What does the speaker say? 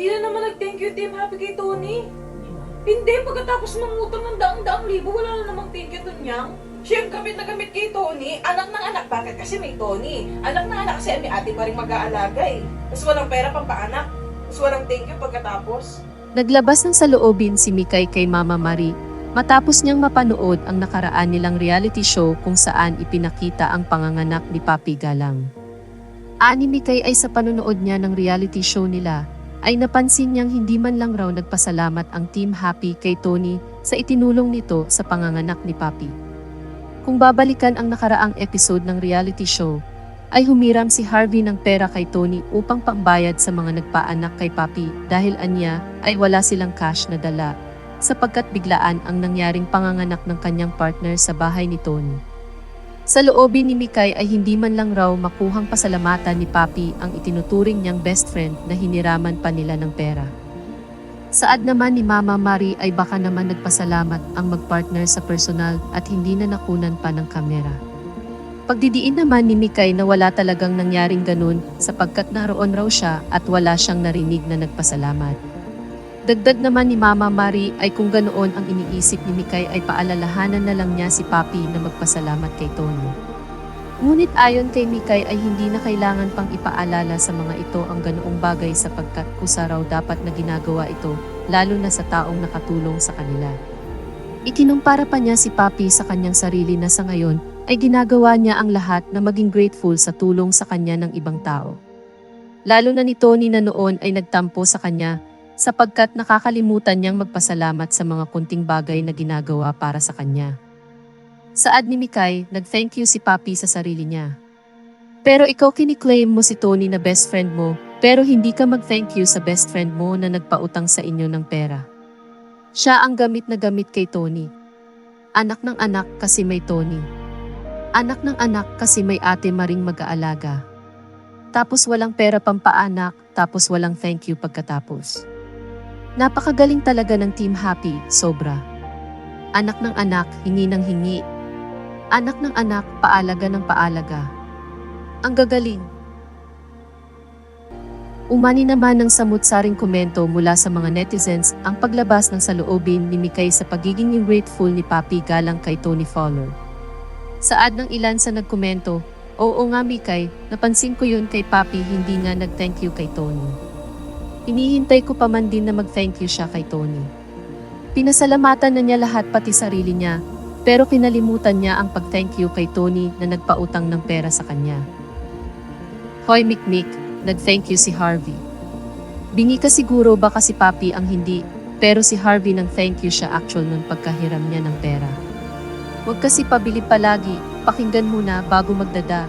Na naman nag-thank you Team Happy kay Tony. Hindi, pagkatapos mangutang ng daang-daang libo, wala na namang thank you dun niyang. Siya yung gamit na gamit kay Tony. Anak ng anak, bakit? Kasi may Tony. Anak ng anak kasi may ate pa rin mag-aalaga eh. Tapos walang pera pang paanak. Tapos walang thank you pagkatapos. Naglabas ng saloobin si Mikay kay Mama Marie matapos niyang mapanood ang nakaraan nilang reality show kung saan ipinakita ang panganganak ni Papi Galang. Ani Mikay ay sa panonood niya ng reality show nila ay napansin niyang hindi man lang raw nagpasalamat ang Team Happy kay Tony sa itinulong nito sa panganganak ni Papi. Kung babalikan ang nakaraang episode ng reality show, ay humiram si Harvey ng pera kay Tony upang pambayad sa mga nagpaanak kay Papi dahil anya ay wala silang cash na dala sapagkat biglaan ang nangyaring panganganak ng kanyang partner sa bahay ni Tony. Sa loobin ni Mikay ay hindi man lang raw makuhang pasalamatan ni Papi ang itinuturing niyang best friend na hiniraman pa nila ng pera. Saad naman ni Mama Mari ay baka naman nagpasalamat ang magpartner sa personal at hindi na nakunan pa ng kamera. Pagdidiin naman ni Mikay na wala talagang nangyaring ganun sapagkat naroon raw siya at wala siyang narinig na nagpasalamat. Dagdag naman ni Mama Mari ay kung ganoon ang iniisip ni Mikay ay paalalahanan na lang niya si Papi na magpasalamat kay Tony. Ngunit ayon kay Mikay ay hindi na kailangan pang ipaalala sa mga ito ang ganoong bagay sapagkat kusa raw dapat na ginagawa ito, lalo na sa taong nakatulong sa kanila. Itinumpara pa niya si Papi sa kanyang sarili na sa ngayon ay ginagawa niya ang lahat na maging grateful sa tulong sa kanya ng ibang tao. Lalo na ni Tony na noon ay nagtampo sa kanya sapagkat nakakalimutan niyang magpasalamat sa mga kunting bagay na ginagawa para sa kanya. Saad ni Mikay, nag-thank you si Papi sa sarili niya. Pero ikaw kiniklaim mo si Tony na best friend mo, pero hindi ka mag-thank you sa best friend mo na nagpautang sa inyo ng pera. Siya ang gamit na gamit kay Tony. Anak ng anak kasi may Tony. Anak ng anak kasi may ate maring mag-aalaga. Tapos walang pera pampaanak, tapos walang thank you pagkatapos. Napakagaling talaga ng Team Happy, sobra. Anak ng anak, hingi ng hingi. Anak ng anak, paalaga ng paalaga. Ang gagaling. Umani naman ng samut-saring komento mula sa mga netizens ang paglabas ng saloobin ni Mikay sa pagiging grateful ni Papi galang kay Tony Fowler. Saad ng ilan sa nagkomento, Oo nga Mikay, napansin ko yun kay Papi hindi nga nag-thank you kay Tony. Hinihintay ko pa man din na mag-thank you siya kay Tony. Pinasalamatan na niya lahat pati sarili niya, pero kinalimutan niya ang pag-thank you kay Tony na nagpautang ng pera sa kanya. Hoy Mikmik, nag-thank you si Harvey. Bingi ka siguro baka si Papi ang hindi, pero si Harvey nang thank you siya actual nung pagkahiram niya ng pera. Huwag kasi pabili palagi, pakinggan muna bago magdada,